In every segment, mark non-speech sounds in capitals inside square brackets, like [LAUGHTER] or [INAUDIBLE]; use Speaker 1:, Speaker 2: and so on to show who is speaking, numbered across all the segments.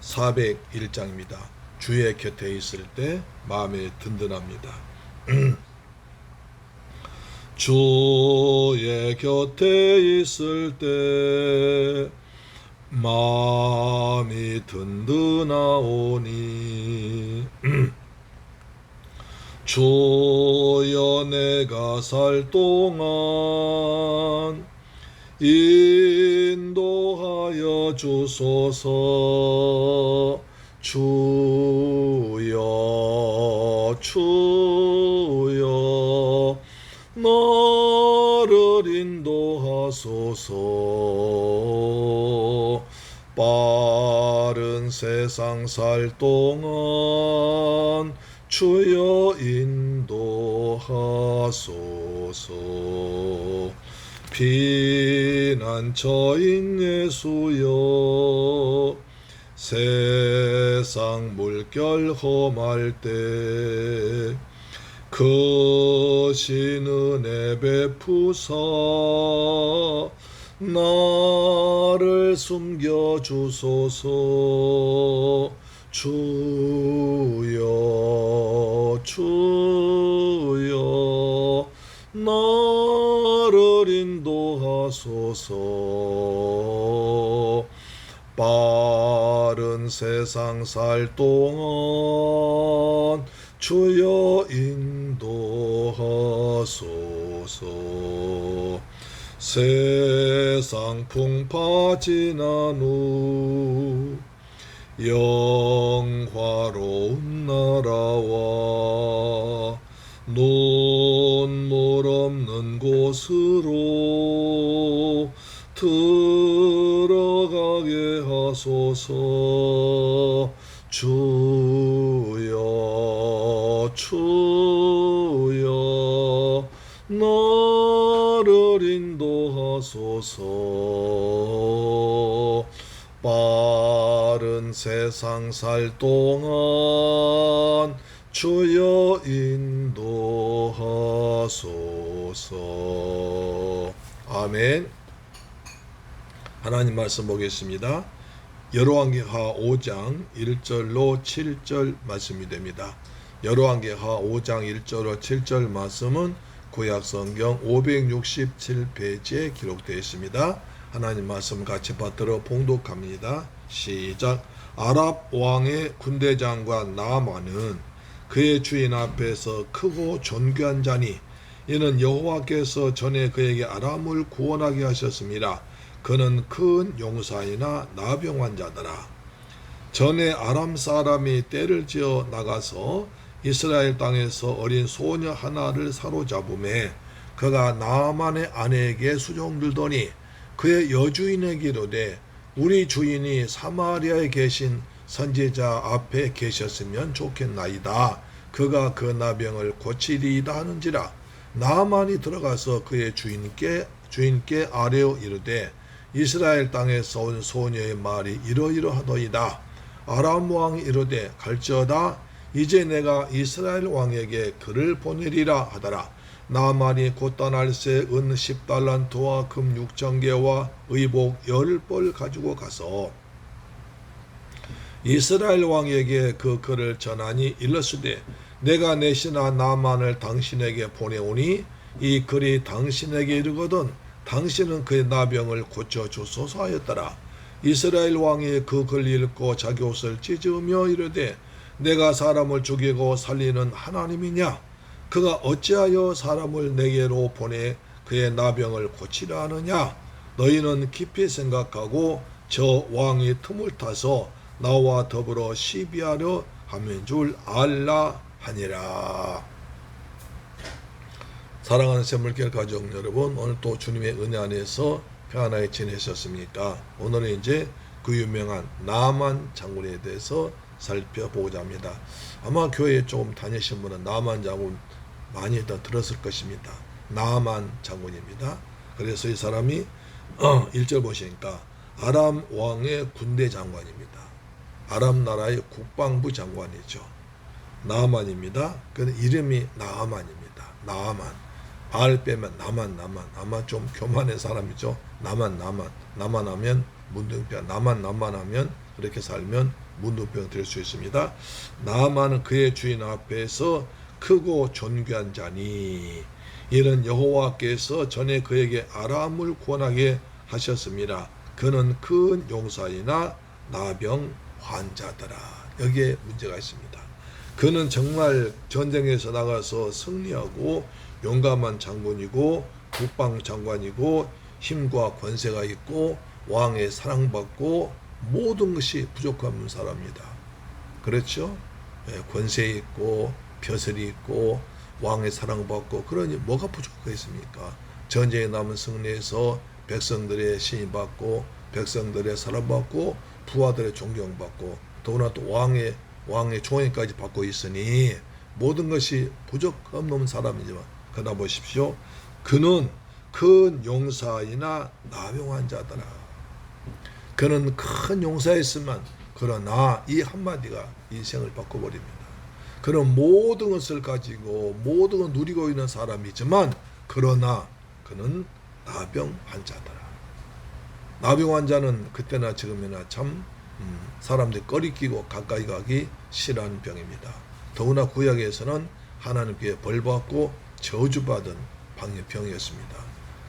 Speaker 1: 401장입니다. 주의 곁에 있을 때 마음이 든든합니다. [CLEARS THROAT] 주의 곁에 있을 때 마음이 든든하오니 [CLEARS THROAT] 주여 내가 살 동안 인도하여 주소서. 주여 주여 나를 인도하소서. 빠른 세상 살 동안 주여 인도하소서. 피난 처인 예수여. 세상 물결 험할 때 크신 은혜 베푸사 나를 숨겨 주소서 세상 살 동안 주여 인도하소서. 세상 풍파 지난 후영 주여 나를 인도하소서. 빠른 세상 살 동안 주여 인도하소서. 아멘. 하나님 말씀 보겠습니다. 여로왕기하 5장 1절로 7절 말씀이 됩니다 여로왕기하 5장 1절로 7절 말씀은 구약성경 567페이지에 기록되어 있습니다 하나님 말씀 같이 받들어 봉독합니다. 시작. 아랍 왕의 군대 장관 나만은 그의 주인 앞에서 크고 존귀한 자니 이는 여호와께서 전에 그에게 아람을 구원하게 하셨습니다. 그는 큰 용사이나 나병 환자더라. 전에 아람 사람이 때를 지어 나가서 이스라엘 땅에서 어린 소녀 하나를 사로잡음에 그가 나만의 아내에게 수종들더니 그의 여주인에게 이르되 우리 주인이 사마리아에 계신 선지자 앞에 계셨으면 좋겠나이다. 그가 그 나병을 고치리이다 하는지라 나만이 들어가서 그의 주인께 주인께 아뢰어 이르되 이스라엘 땅에서 온 소녀의 말이 이러이러하더이다. 아람 왕이 이르되 갈지어다 이제 내가 이스라엘 왕에게 그를 보내리라 하더라. 나만이 곧 떠날 새 은 10달란트와 금 6천 개와 의복 열벌 가지고 가서 이스라엘 왕에게 그 글을 전하니 일렀으되 내가 내 신하 나만을 당신에게 보내오니 이 글이 당신에게 이르거든 당신은 그의 나병을 고쳐 주소서 하였더라 이스라엘 왕이 그 글 읽고 자기 옷을 찢으며 이르되 내가 사람을 죽이고 살리는 하나님이냐? 그가 어찌하여 사람을 내게로 보내 그의 나병을 고치려 하느냐? 너희는 깊이 생각하고 저 왕이 틈을 타서 나와 더불어 시비하려 하는 줄 알라 하니라. 사랑하는 샘물결 가족 여러분, 오늘 또 주님의 은혜 안에서 평안하게 지내셨습니까? 오늘은 이제 그 유명한 나만 장군에 대해서 살펴보고자 합니다. 아마 교회에 조금 다니신 분은 나만 장군 많이 더 들었을 것입니다. 나만 장군입니다. 그래서 이 사람이 어, 1절 보시니까 아람 왕의 군대 장관입니다. 아람 나라의 국방부 장관이죠. 나만입니다. 그 이름이 나만입니다. 나만. 알 빼면 나만 나만 아마 좀 교만한 사람이죠. 나만 나만 나만 하면 문둥병 나만 나만 하면 그렇게 살면 문둥병 될수 있습니다. 나만은 그의 주인 앞에서 크고 존귀한 자니 이는 여호와께서 전에 그에게 아람을 구원하게 하셨습니다. 그는 큰 용사이나 나병 환자더라. 여기에 문제가 있습니다. 그는 정말 전쟁에서 나가서 승리하고 용감한 장군이고 국방 장관이고 힘과 권세가 있고 왕의 사랑받고 모든 것이 부족한 사람입니다. 그렇죠? 예, 권세 있고 벼슬이 있고 왕의 사랑받고 그러니 뭐가 부족하겠습니까? 전쟁에 남은 승리해서 백성들의 신임받고 백성들의 사랑받고 부하들의 존경받고 더구나 또 왕의 왕의 종행까지 받고 있으니 모든 것이 부족 없는 사람이지만 그러나 보십시오. 그는 큰 용사이나 나병한 자더라. 그는 큰 용사였으면 그러나 이 한마디가 인생을 바꿔버립니다. 그는 모든 것을 가지고 모든 걸 누리고 있는 사람이지만 그러나 그는 나병 환자더라. 나병 환자는 그때나 지금이나 참 음, 사람들이 꺼리끼고 가까이 가기 싫어하는 병입니다. 더구나 구약에서는 하나님께 벌받고 저주받은 방해병이었습니다.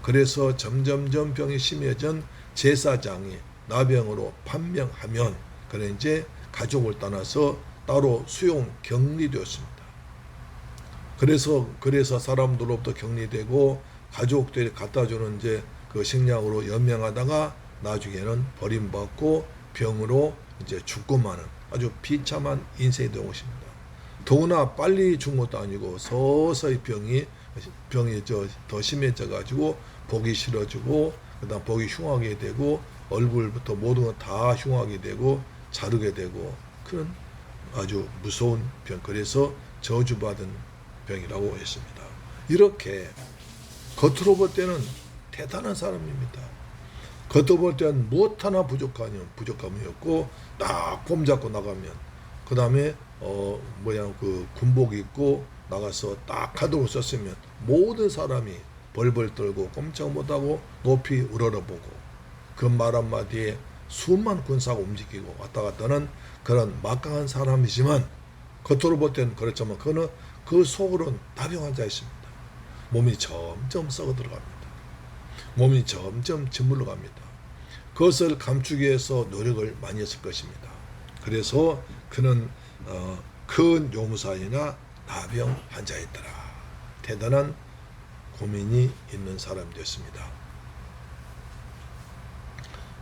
Speaker 1: 그래서 점점점 병이 심해진 제사장이 나병으로 판명하면 그래 이제 가족을 떠나서 따로 수용 격리되었습니다. 그래서 그래서 사람들로부터 격리되고 가족들이 갖다 주는 이제 그 식량으로 연명하다가 나중에는 버림받고 병으로 이제 죽고 마는 아주 비참한 인생이 되는 것입니다. 더구나 빨리 죽은 것도 아니고 서서히 병이 병이 저 더 심해져 가지고 보기 싫어지고 그다음 보기 흉하게 되고 얼굴부터 모든 것다 흉하게 되고 자르게 되고 그런 아주 무서운 병 그래서 저주받은 병이라고 했습니다. 이렇게 겉으로 볼 때는 대단한 사람입니다. 겉으로 볼 때는 무엇 하나 부족하면 부족함이었고 딱 폼 잡고 나가면 그 다음에 어 뭐야 그 군복 입고 나가서 딱 카드를 썼으면 모든 사람이 벌벌 떨고 꼼짝 못하고 높이 우러러보고 그 말 한마디에 수만 군사가 움직이고 왔다 갔다 하는 그런 막강한 사람이지만 겉으로 볼 때는 그렇지만 그는 그 속으로는 나병 환자 있습니다. 몸이 점점 썩어 들어갑니다. 몸이 점점 짓물러 갑니다. 그것을 감추기 위해서 노력을 많이 했을 것입니다. 그래서 그는 어, 큰 용사이나 나병 환자였더라. 대단한 고민이 있는 사람이었습니다.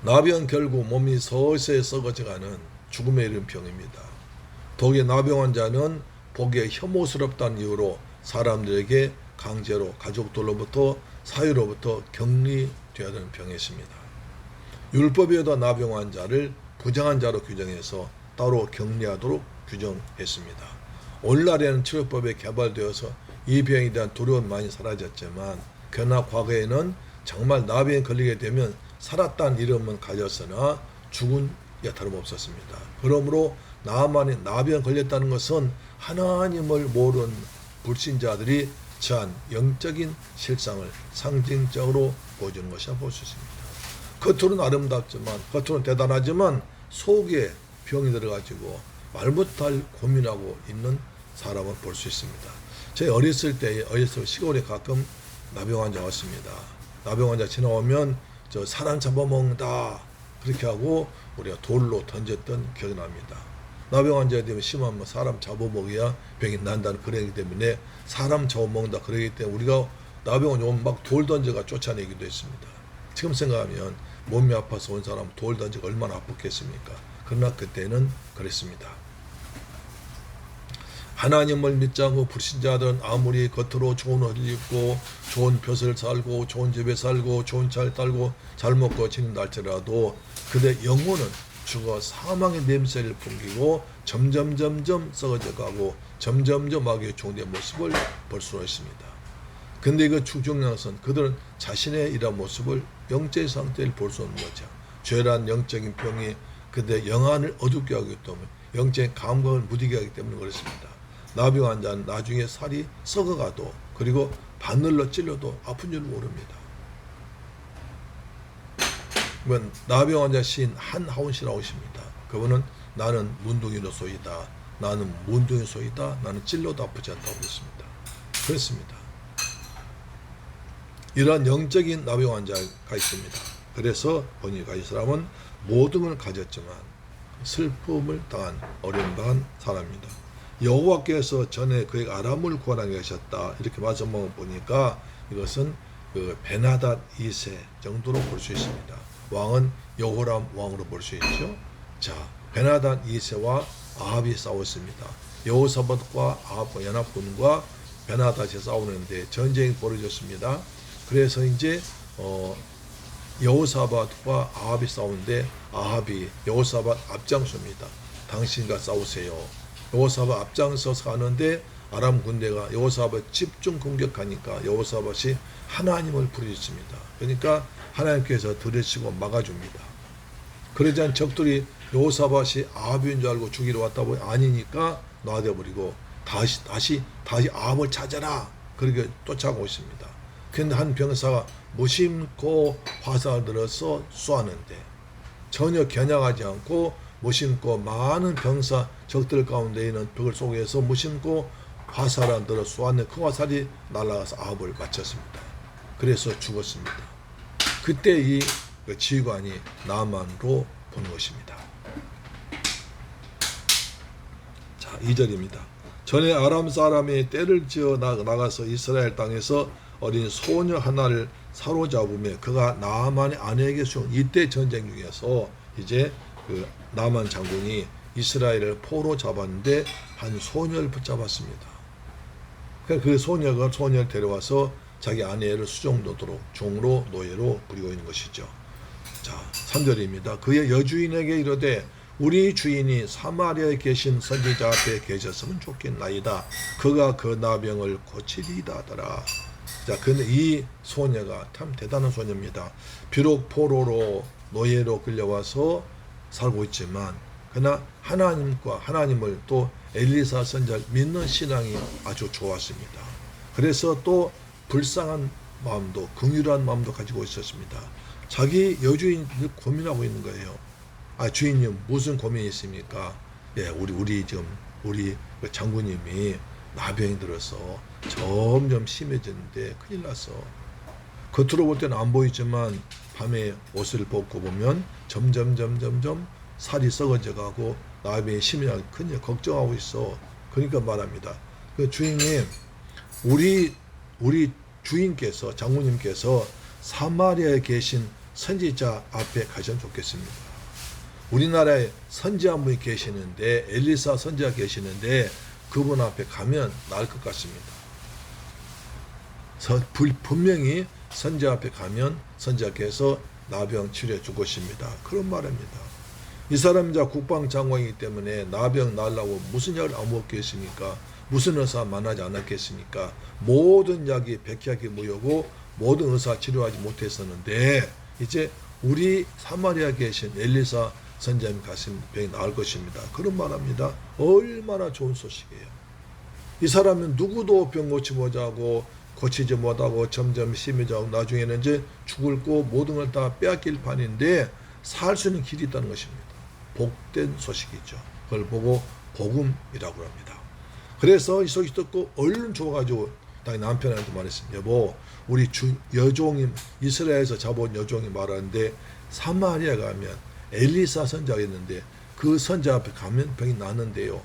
Speaker 1: 나병 결국 몸이 서서히 썩어져가는 죽음에 이른 병입니다. 독의 나병 환자는 보기에 혐오스럽다는 이유로 사람들에게 강제로 가족들로부터 사유로부터 격리되어야 되는 병이었습니다. 율법에도 나병 환자를 부정한 자로 규정해서 따로 격리하도록 규정했습니다. 오늘날에는 치료법이 개발되어서 이 병에 대한 두려움이 많이 사라졌지만 그러나 과거에는 정말 나병에 걸리게 되면 살았다는 이름은 가졌으나 죽은 게 다름없었습니다. 그러므로 나만이 나병 걸렸다는 것은 하나님을 모르는 불신자들이 처한 영적인 실상을 상징적으로 보여주는 것이라 볼수 있습니다. 겉으로는 아름답지만 겉으로는 대단하지만 속에 병이 들어가지고 말 못할 고민하고 있는 사람을 볼 수 있습니다. 제 어렸을 때 어렸을 때 시골에 가끔 나병 환자 왔습니다. 나병 환자 지나오면 저 사람 잡아먹는다 그렇게 하고 우리가 돌로 던졌던 기억이 납니다. 나병 환자가 되면 심하면 사람 잡아먹어야 병이 난다는 그러기 때문에 사람 잡아먹는다 그러기 때문에 우리가 나병원 오면 막 돌 던져가 쫓아내기도 했습니다. 지금 생각하면 몸이 아파서 온 사람 돌 던져가 얼마나 아팠겠습니까? 그러나 그때는 그랬습니다. 하나님을 믿지 않고 불신자들은 아무리 겉으로 좋은 옷을 입고 좋은 벼슬 살고 좋은 집에 살고 좋은 잘 딸고 잘 먹고 지낸다 할지라도 그대 영혼은 죽어 사망의 냄새를 풍기고 점점 점점 썩어져 가고 점점점 마귀의 종된 모습을 볼 수가 있습니다. 근데 그 것은 그들은 자신의 이런 모습을 영적 상태를 볼 수 없는 거죠. 죄란 영적인 병이 그들의 영안을 어둡게 하기 때문에 영적인 감각을 무디게 하기 때문에 그렇습니다. 나병 환자는 나중에 살이 썩어가도 그리고 바늘로 찔러도 아픈 줄 모릅니다. 그건 나병 환자 시인 한하운 씨라고 하십니다. 그분은 나는 문둥이로 소이다. 나는 문둥이 소이다. 나는 찔러도 아프지 않다고 했습니다. 그렇습니다. 이러한 영적인 나병 환자가 있습니다. 그래서 보니까 이 사람은 모든 걸 가졌지만 슬픔을 당한 어려움 당한 사람입니다. 여호와께서 전에 그에게 아람을 구하라 하셨다 이렇게 말씀을 보니까 이것은 그 베나닷 2세 정도로 볼 수 있습니다. 왕은 여호람 왕으로 볼 수 있죠. 자 베나닷 2세와 아합이 싸웠습니다. 여호사밧과 아합과 연합군과 베나닷이 싸우는데 전쟁이 벌어졌습니다. 그래서 이제 어, 여호사밧과 아합이 싸우는데 아합이 여호사밧 앞장섭니다. 당신과 싸우세요. 여호사밧 앞장서서 가는데 아람 군대가 여호사밧 집중 공격하니까 여호사밧이 하나님을 부르짖습니다. 그러니까 하나님께서 들으시고 막아줍니다. 그러지 않 적들이 여호사밧이 아합인 줄 알고 죽이러 왔다고 아니니까 놔둬버리고 다시 다시 다시 아합을 찾아라 그렇게 쫓아가고 있습니다. 근데 한 병사가 무심코 화살을 들어서 쏘았는데 전혀 겨냥하지 않고 무심코 많은 병사 적들 가운데 있는 벽을 속에서 무심코 화살을 들어 쏘았는데 그 화살이 날아가서 아합을 맞췄습니다. 그래서 죽었습니다. 그때 이 지휘관이 나만으로 보는 것입니다. 자, 2절입니다. 전에 아람 사람이 때를 지어 나- 나가서 이스라엘 땅에서 어린 소녀 하나를 사로잡으며 그가 나만의 아내에게 준 이때 전쟁 중에서 이제 그 나만 장군이 이스라엘을 포로 잡았는데 한 소녀를 붙잡았습니다. 그그 소녀가 소녀를 데려와서 자기 아내를 수종도도록 종으로 노예로 부리고 있는 것이죠. 자, 3절입니다. 그의 여주인에게 이르되 우리 주인이 사마리아에 계신 선지자 앞에 계셨으면 좋겠나이다. 그가 그 나병을 고치리이다 하더라. 자, 근데 이 소녀가 참 대단한 소녀입니다. 비록 포로로 노예로 끌려와서 살고 있지만 그러나 하나님과 하나님을 또 엘리사 선자를 믿는 신앙이 아주 좋았습니다. 그래서 또 불쌍한 마음도 긍휼한 마음도 가지고 있었습니다. 자기 여주인이 고민하고 있는 거예요. 아 주인님 무슨 고민이 있습니까? 예, 우리 우리 지금 우리 그 장군님이 나병이 들어서 점점 심해졌는데 큰일 났어. 겉으로 볼 때는 안 보이지만 밤에 옷을 벗고 보면 점점 점점 점 살이 썩어져 가고 나병이 심해가 큰일 걱정하고 있어. 그러니까 말합니다. 그 주인님 우리 우리 주인께서 장군님께서 사마리아에 계신 선지자 앞에 가시면 좋겠습니다. 우리나라에 선지 한 분이 계시는데 엘리사 선지가 계시는데 그분 앞에 가면 나을 것 같습니다. 분명히 선지 앞에 가면 선지자께서 나병 치료해 줄 것입니다. 그런 말입니다. 이 사람이 자 국방장관이기 때문에 나병 날라고 무슨 약을 안 먹겠습니까? 무슨 의사 만나지 않았겠습니까? 모든 약이 백약이 모여고 모든 의사 치료하지 못했었는데 이제 우리 사마리아 계신 엘리사 선자님 가신 병이 나을 것입니다. 그런 말합니다. 얼마나 좋은 소식이에요. 이 사람은 누구도 병 고치 못하고 고치지 못하고 점점 심해져고 나중에는 이제 죽을 거 모든 걸 다 빼앗길 판인데 살 수 있는 길이 있다는 것입니다. 복된 소식이죠. 그걸 보고 복음이라고 합니다. 그래서 이 소식 듣고 얼른 좋아가지고 당연히 남편한테 말했습니다. 여보, 우리 주, 여종이 이스라엘에서 잡아온 여종이 말하는데 사마리아 가면 엘리사 선자가 있는데 그 선자 앞에 가면 병이 낫는데요.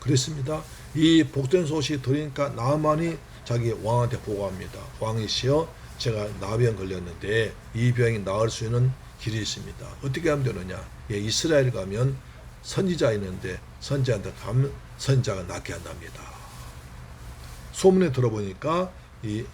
Speaker 1: 그랬습니다. 이 복된 소식 들으니까 나만이 자기 왕한테 보고합니다. 왕이시여 제가 나병 걸렸는데 이 병이 나을 수 있는 길이 있습니다. 어떻게 하면 되느냐? 예, 이스라엘 가면 선지자 있는데 선지자한테 가면 선지자가 낫게 한답니다. 소문에 들어보니까 이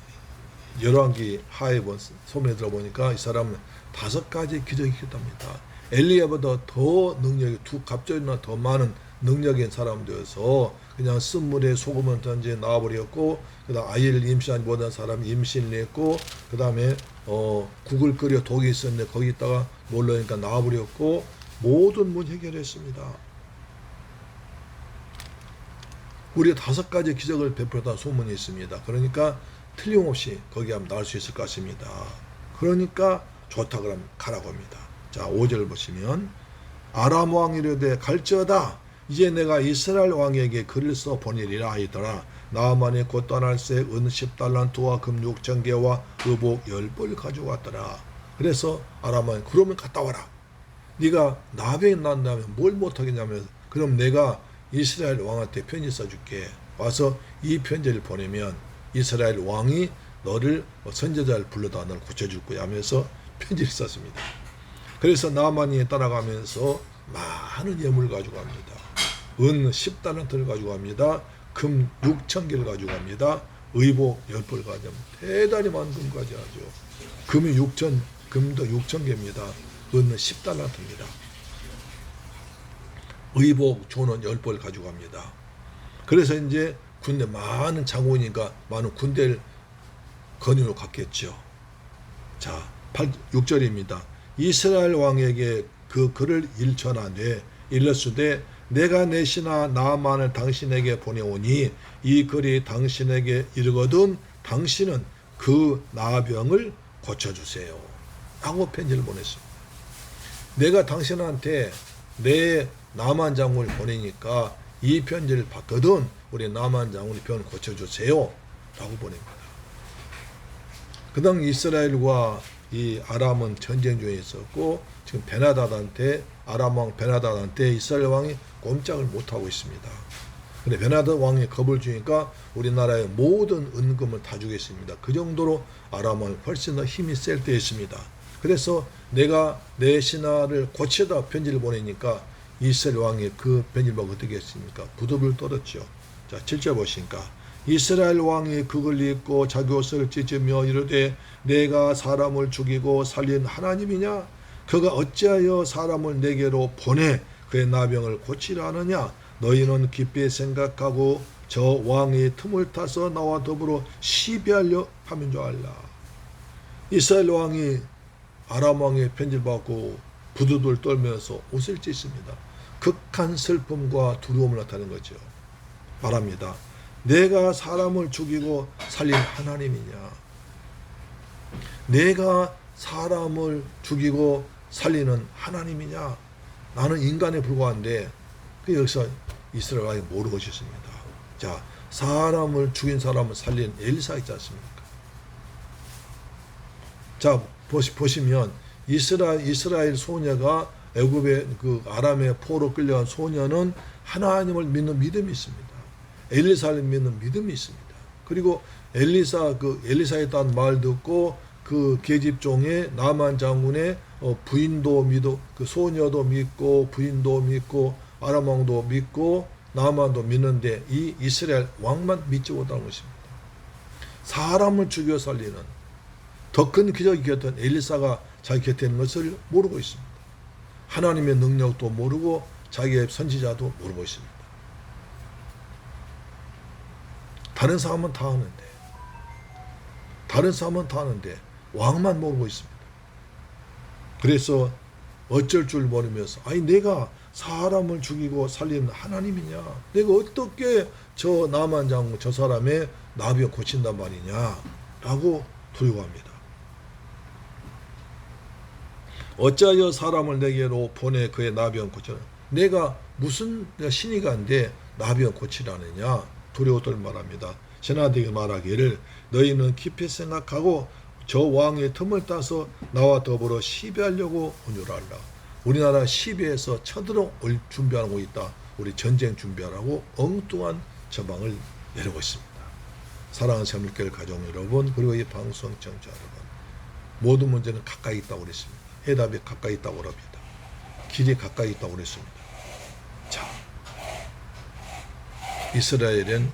Speaker 1: 열왕기 하에 본 소문에 들어보니까 이 사람은 다섯 가지 기적이 있답니다. 엘리야보다 더 능력이 두 갑절이나 더 많은 능력인 사람되어서 그냥 쓴 물에 소금을 던져 나와버렸고 그다음 아이를 임신하지 못한 사람 임신을 했고 그다음에 어 국을 끓여 독이 있었는데 거기 있다가 놀러니까 나와버렸고 모든 문 해결했습니다. 우리가 다섯 가지 기적을 베풀었다 소문이 있습니다. 그러니까 틀림없이 거기 하면 나올 수 있을 것 같습니다. 그러니까 좋다 그러면 가라고 합니다. 자, 5절 보시면 아람 왕 이르되 갈지어다 이제 내가 이스라엘 왕에게 글을 써 보내리라 하더라 나만의 곧 떠날새 은 10달란트와 금 6천 개와 의복 10벌 가져왔더라 그래서 아람 왕이 그러면 갔다 와라 네가 나병이 난다면 뭘 못하겠냐면 그럼 내가 이스라엘 왕한테 편지 써줄게 와서 이 편지를 보내면 이스라엘 왕이 너를 선제자를 불러다 너를 고쳐줄 거야 하면서 편지를 썼습니다. 그래서 나만이 따라가면서 많은 예물을 가지고 갑니다. 은 10달란트를 가지고 갑니다. 금 6천 개를 가지고 갑니다. 의복 10벌 가지고 대단히 많은 금까지 하죠. 금이 6천, 금도 6천 개입니다. 은은 10달란트입니다. 의복 조는 10벌 가지고 갑니다. 그래서 이제 군대 많은 장군이니까 많은 군대를 건의로 갔겠죠. 자, 8, 6절입니다. 이스라엘 왕에게 그 글을 일천하되 일렀으되 내가 내시나 나만을 당신에게 보내오니 이 글이 당신에게 이르거든 당신은 그 나병을 고쳐주세요. 라고 편지를 보냈습니다. 내가 당신한테 내 남한 장군을 보내니까 이 편지를 받거든 우리 남한 장군이 병을 고쳐주세요. 라고 보냅니다. 그당 이스라엘과 이 아람은 전쟁 중에 있었고 지금 베나닷한테 아람 왕 베나닷한테 이스라엘 왕이 꼼짝을 못 하고 있습니다. 근데 베나닷 왕이 겁을 주니까 우리나라의 모든 은금을 다 주겠습니다. 그 정도로 아람 왕이 훨씬 더 힘이 셀 때였습니다. 그래서 내가 내 신하를 고치다 편지를 보내니까 이스라엘 왕이 그 편지를 보고 어떻게 했습니까? 부득을 떨었죠. 자, 7절 보시니까 이스라엘 왕이 그걸 읽고 자기 옷을 찢으며 이르되 내가 사람을 죽이고 살린 하나님이냐 그가 어찌하여 사람을 내게로 보내 그의 나병을 고치라 하느냐 너희는 깊이 생각하고 저 왕이 틈을 타서 나와 더불어 시비하려 하면 줄 알라 이스라엘 왕이 아람 왕의 편지를 받고 부두들 떨면서 옷을 찢습니다 극한 슬픔과 두려움을 나타내는 거죠 말합니다 내가 사람을 죽이고 살린 하나님이냐? 내가 사람을 죽이고 살리는 하나님이냐? 나는 인간에 불과한데 그 여기서 이스라엘 왕이 모르고 있습니다. 자, 사람을 죽인 사람을 살린 엘리사 있지 않습니까? 자, 보시, 보시면 이스라엘 이스라엘 소녀가 애굽의 그 아람의 포로 끌려간 소녀는 하나님을 믿는 믿음이 있습니다. 엘리사를 믿는 믿음이 있습니다. 그리고 엘리사 그 엘리사에 따른 말 듣고 그 계집종의 나만 장군의 어, 부인도 믿어 그 소녀도 믿고 부인도 믿고 아람 왕도 믿고 나만도 믿는데 이 이스라엘 왕만 믿지 못하는 것입니다. 사람을 죽여 살리는 더 큰 기적이었던 엘리사가 자기 곁에 있는 것을 모르고 있습니다. 하나님의 능력도 모르고 자기의 선지자도 모르고 있습니다. 다른 사람은 다 하는데 다른 사람은 다 하는데 왕만 모르고 있습니다. 그래서 어쩔 줄 모르면서 아니 내가 사람을 죽이고 살리는 하나님이냐 내가 어떻게 저 남한 장군 저 사람의 나비を고친단 말이냐 라고 두려워합니다. 어찌하여 사람을 내게로 보내 그의 나병 고쳐 내가 무슨 내가 신이 간데 나병 고치라느냐 두려워들 말합니다. 신하들에게 말하기를 너희는 깊이 생각하고 저 왕의 틈을 따서 나와 더불어 시비하려고 온줄 알라. 우리나라 시비에서 쳐들어 올 준비하고 있다. 우리 전쟁 준비하라고 엉뚱한 전망을 내리고 있습니다. 사랑하는 새물교회 가족 여러분 그리고 이 방송 청자 여러분 모든 문제는 가까이 있다고 그랬습니다. 해답이 가까이 있다고 그럽니다. 길이 가까이 있다고 그랬습니다. 자, 이스라엘은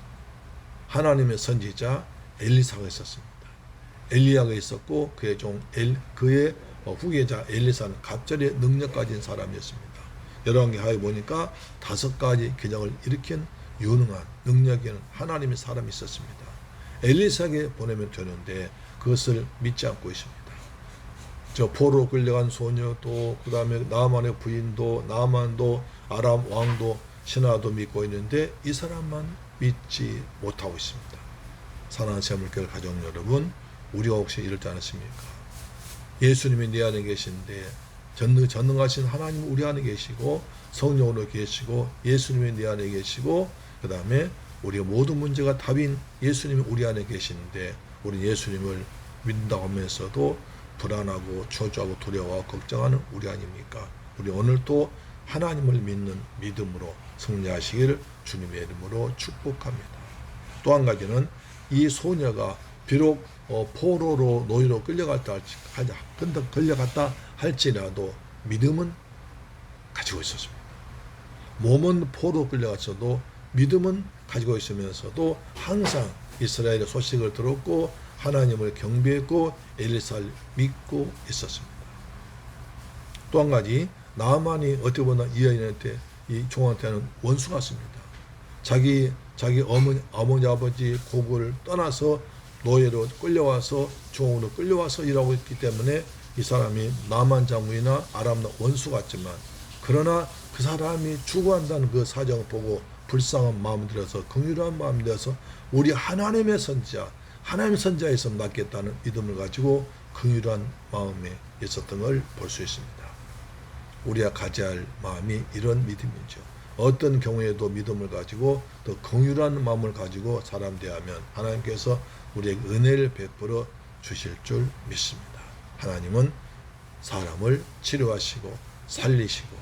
Speaker 1: 하나님의 선지자 엘리사가 있었습니다. 엘리야가 있었고 그의 종 엘, 그의 어, 후계자 엘리사는 갑절의 능력 가진 사람이었습니다. 열왕기 하에 보니까 다섯 가지 기적을 일으킨 유능한 능력 있는 하나님의 사람이 있었습니다. 엘리사에게 보내면 되는데 그것을 믿지 않고 있습니다. 저 포로 끌려간 소녀도 그다음에 나만의 부인도 나만도 아람 왕도 신하도 믿고 있는데 이 사람만 믿지 못하고 있습니다. 사랑하는 세물교회 가족 여러분, 우리가 혹시 이럴 때 않습니까? 예수님이 내 안에 계신데 전능, 전능하신 하나님 우리 안에 계시고 성령으로 계시고 예수님이 내 안에 계시고 그 다음에 우리의 모든 문제가 답인 예수님이 우리 안에 계시는데 우리 예수님을 믿는다고 하면서도 불안하고 초조하고 두려워하고 걱정하는 우리 아닙니까? 우리 오늘도 하나님을 믿는 믿음으로 승리하시기를 주님의 이름으로 축복합니다. 또 한 가지는 이 소녀가 비록 어, 포로로 노예로 끌려갔다 할지 근데 걸려갔다 할지라도 믿음은 가지고 있었습니다. 몸은 포로 끌려갔어도 믿음은 가지고 있으면서도 항상 이스라엘의 소식을 들었고 하나님을 경배했고 엘리사를 믿고 있었습니다. 또 한 가지 나만이 어떻게 보면 이 여인한테 이 종한테는 원수 같습니다. 자기 자기 어머니 어머니 아버지 고국을 떠나서 노예로 끌려와서 종으로 끌려와서 일하고 있기 때문에 이 사람이 나만 장군이나 아람 원수 같지만 그러나 그 사람이 추구한다는 그 사정을 보고 불쌍한 마음 들어서 긍휼한 마음 들어서 우리 하나님의 선지자 하나님의 선지자에서 낫겠다는 믿음을 가지고 긍휼한 마음에 있었던 걸 볼 수 있습니다. 우리가 가져야 할 마음이 이런 믿음이죠. 어떤 경우에도 믿음을 가지고 또 긍휼한 마음을 가지고 사람 대하면 하나님께서 우리에게 은혜를 베풀어 주실 줄 믿습니다. 하나님은 사람을 치료하시고 살리시고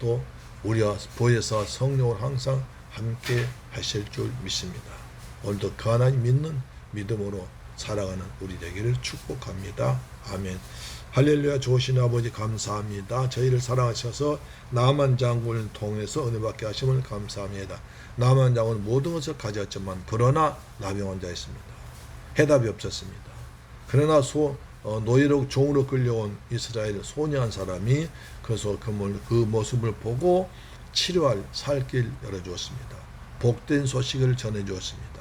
Speaker 1: 또 우리와 보혜사 성령을 항상 함께 하실 줄 믿습니다. 오늘도 그 하나님 믿는 믿음으로 살아가는 우리 되기를 축복합니다. 아멘. 할렐루야 좋으신 아버지 감사합니다. 저희를 사랑하셔서 나만 장군을 통해서 은혜 받게 하심을 감사합니다. 나만 장군은 모든 것을 가졌지만 그러나 나병한 자였습니다. 해답이 없었습니다. 그러나 소, 어, 노예로 종으로 끌려온 이스라엘 소녀 한 사람이 그래서 그, 모- 그 모습을 보고 치료할 살길 열어주었습니다. 복된 소식을 전해주었습니다.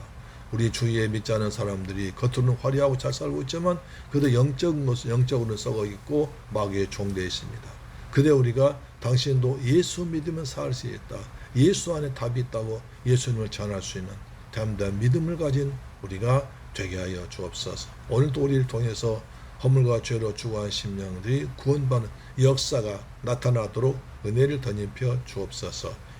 Speaker 1: 우리 주위에 믿지 않은 사람들이 겉으로는 화려하고 잘 살고 있지만 그도 영적 영적으로는 썩어 있고 마귀의 종되어 있습니다. 그대 우리가 당신도 예수 믿으면 살 수 있다. 예수 안에 답이 있다고 예수님을 전할 수 있는 담대한 믿음을 가진 우리가 되게 하여 주옵소서. 오늘도 우리를 통해서 허물과 죄로 죽어간 심령들이 구원받는 역사가 나타나도록 은혜를 덧입혀 주옵소서.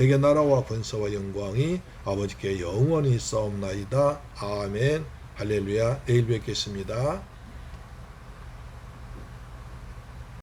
Speaker 1: 대개 나라와 권세와 영광이 아버지께 영원히 있사옵나이다. 아멘 할렐루야 내일 뵙겠습니다.